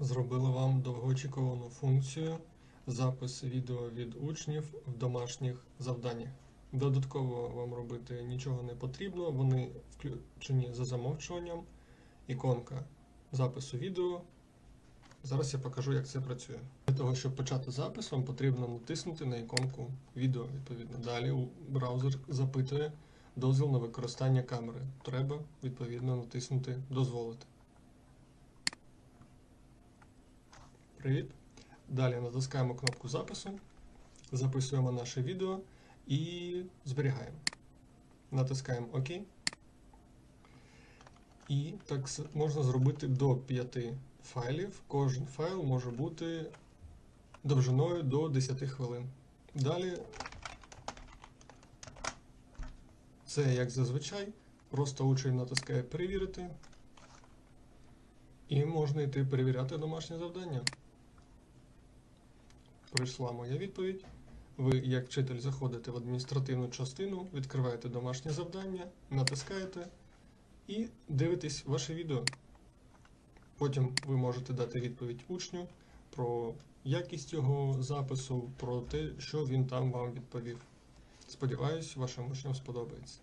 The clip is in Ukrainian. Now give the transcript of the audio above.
зробили вам довгоочікувану функцію запис відео від учнів в домашніх завданнях. Додатково вам робити нічого не потрібно, вони включені за замовчуванням. Іконка запису відео. Зараз я покажу, як це працює. Для того, щоб почати запис, вам потрібно натиснути на іконку відео. Відповідно. Далі браузер запитує дозвіл на використання камери. Треба відповідно натиснути Дозволити. Привіт. Далі натискаємо кнопку запису, записуємо наше відео і зберігаємо. Натискаємо ОК. І так можна зробити до 5 файлів. Кожен файл може бути довжиною до 10 хвилин. Далі це як зазвичай. Просто учень натискає перевірити. І можна йти перевіряти домашнє завдання. Прийшла моя відповідь. Ви, як вчитель, заходите в адміністративну частину, відкриваєте домашнє завдання, натискаєте і дивитесь ваше відео. Потім ви можете дати відповідь учню про якість його запису, про те, що він там вам відповів. Сподіваюсь, вашим учням сподобається.